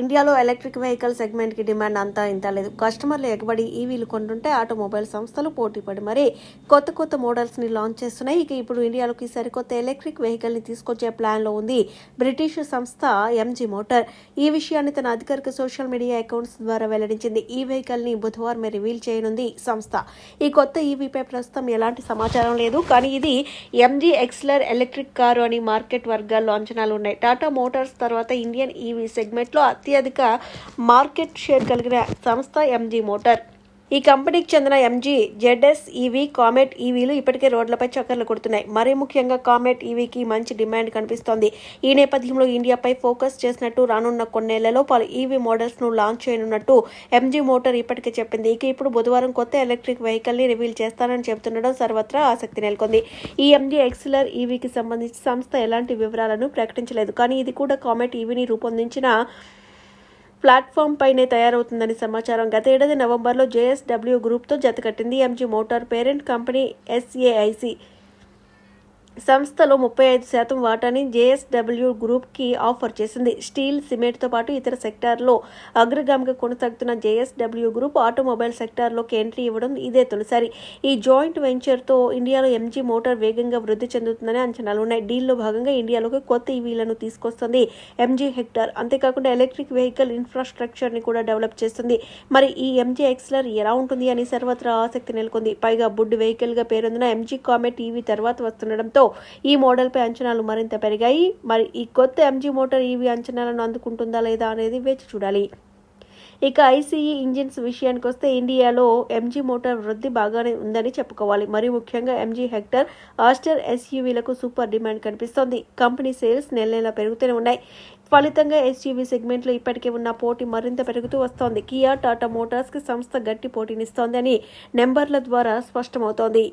ఇండియాలో electric vehicle సెగ్మెంట్కి demand అంతా ఇంత లేదు. కస్టమర్లు ఎగబడి ఈవీలు కొంటుంటే ఆటోమొబైల్ సంస్థలు పోటీపడి మరీ కొత్త కొత్త మోడల్స్ని లాంచ్ చేస్తున్నాయి. ఇక ఇప్పుడు ఇండియాలోకి సరికొత్త ఎలక్ట్రిక్ వెహికల్ని తీసుకొచ్చే ప్లాన్లో ఉంది బ్రిటిష్ సంస్థ ఎంజీ మోటార్. ఈ విషయాన్ని తన అధికారిక సోషల్ మీడియా అకౌంట్స్ ద్వారా వెల్లడించింది. ఈ వెహికల్ని బుధవారం రివీల్ చేయనుంది సంస్థ. ఈ కొత్త ఈవీపై ప్రస్తుతం ఎలాంటి సమాచారం లేదు. కానీ ఇది ఎంజీ ఎక్స్లర్ ఎలక్ట్రిక్ కారు అని మార్కెట్ వర్గాల్లో అంచనాలు ఉన్నాయి. టాటా మోటార్స్ తర్వాత ఇండియన్ ఈవీ సెగ్మెంట్లో అత్యధిక మార్కెట్ షేర్ కలిగిన సంస్థ ఎంజీ మోటార్. ఈ కంపెనీకి చెందిన ఎంజీ జెడ్ఎస్ ఈవీ కామెట్ ఈవీలు ఇప్పటికే రోడ్లపై చక్కర్లు కొడుతున్నాయి. మరీ ముఖ్యంగా కామెట్ ఈవీకి మంచి డిమాండ్ కనిపిస్తోంది. ఈ నేపథ్యంలో ఇండియాపై ఫోకస్ చేసినట్టు రానున్న కొన్నేళ్ళలో పలు ఈవీ మోడల్స్ను లాంచ్ చేయనున్నట్టు ఎంజీ మోటార్ ఇప్పటికే చెప్పింది. ఇక ఇప్పుడు బుధవారం కొత్త ఎలక్ట్రిక్ వెహికల్ని రివీల్ చేస్తానని చెబుతుండడం సర్వత్రా ఆసక్తి నెలకొంది. ఈ ఎంజీ ఎక్సిలర్ ఈవీకి సంబంధించి సంస్థ ఎలాంటి వివరాలను ప్రకటించలేదు. కానీ ఇది కూడా కామెట్ ఈవీని రూపొందించిన ప్లాట్ఫామ్ పైనే తయారవుతుందని సమాచారం. గత ఏడాది నవంబర్లో జేఎస్డబ్ల్యూ గ్రూప్తో జతకట్టింది MG motor parent company SAIC. సంస్థలో ముప్పై ఐదు శాతం వాటాని జేఎస్డబ్ల్యూ గ్రూప్కి ఆఫర్ చేసింది. స్టీల్ సిమెంట్తో పాటు ఇతర సెక్టార్లో అగ్రగామిగా కొనసాగుతున్న జేఎస్డబ్ల్యూ గ్రూప్ ఆటోమొబైల్ సెక్టార్లోకి ఎంట్రీ ఇవ్వడం ఇదే తొలిసారి. ఈ జాయింట్ వెంచర్తో ఇండియాలో ఎంజీ మోటార్ వేగంగా వృద్ధి చెందుతుందని అంచనాలు ఉన్నాయి. డీల్లో భాగంగా ఇండియాలోకి కొత్త ఈవీలను తీసుకొస్తుంది ఎంజీ హెక్టార్. అంతేకాకుండా ఎలక్ట్రిక్ వెహికల్ ఇన్ఫ్రాస్ట్రక్చర్ని కూడా డెవలప్ చేస్తుంది. మరి ఈ ఎంజీ ఎక్స్లర్ ఎలా ఉంటుంది అని సర్వత్రా ఆసక్తి నెలకొంది. పైగా బుడ్ వెహికల్గా పేరొందిన ఎంజీ కామెట్ ఈవీ తర్వాత వస్తుండడంతో ఈ మోడల్పై అంచనాలు మరింత పెరిగాయి. మరి ఈ కొత్త ఎంజీ మోటార్ ఈవీ అంచనాలను అందుకుంటుందా లేదా అనేది వేచి చూడాలి. ఇక ఐసీఈ ఇంజిన్స్ విషయానికి వస్తే ఇండియాలో ఎంజీ మోటార్ వృద్ధి బాగానే ఉందని చెప్పుకోవాలి. మరి ముఖ్యంగా ఎంజీ హెక్టర్ ఆస్టర్ ఎస్యూవీలకు సూపర్ డిమాండ్ కనిపిస్తోంది. కంపెనీ సేల్స్ నెల నెలా పెరుగుతూనే ఉన్నాయి. ఫలితంగా ఎస్యూవీ సెగ్మెంట్లో ఇప్పటికే ఉన్న పోటీ మరింత పెరుగుతూ వస్తోంది. కియా టాటా మోటార్స్కి సంస్థ గట్టి పోటీనిస్తోందని నెంబర్ల ద్వారా స్పష్టమవుతోంది.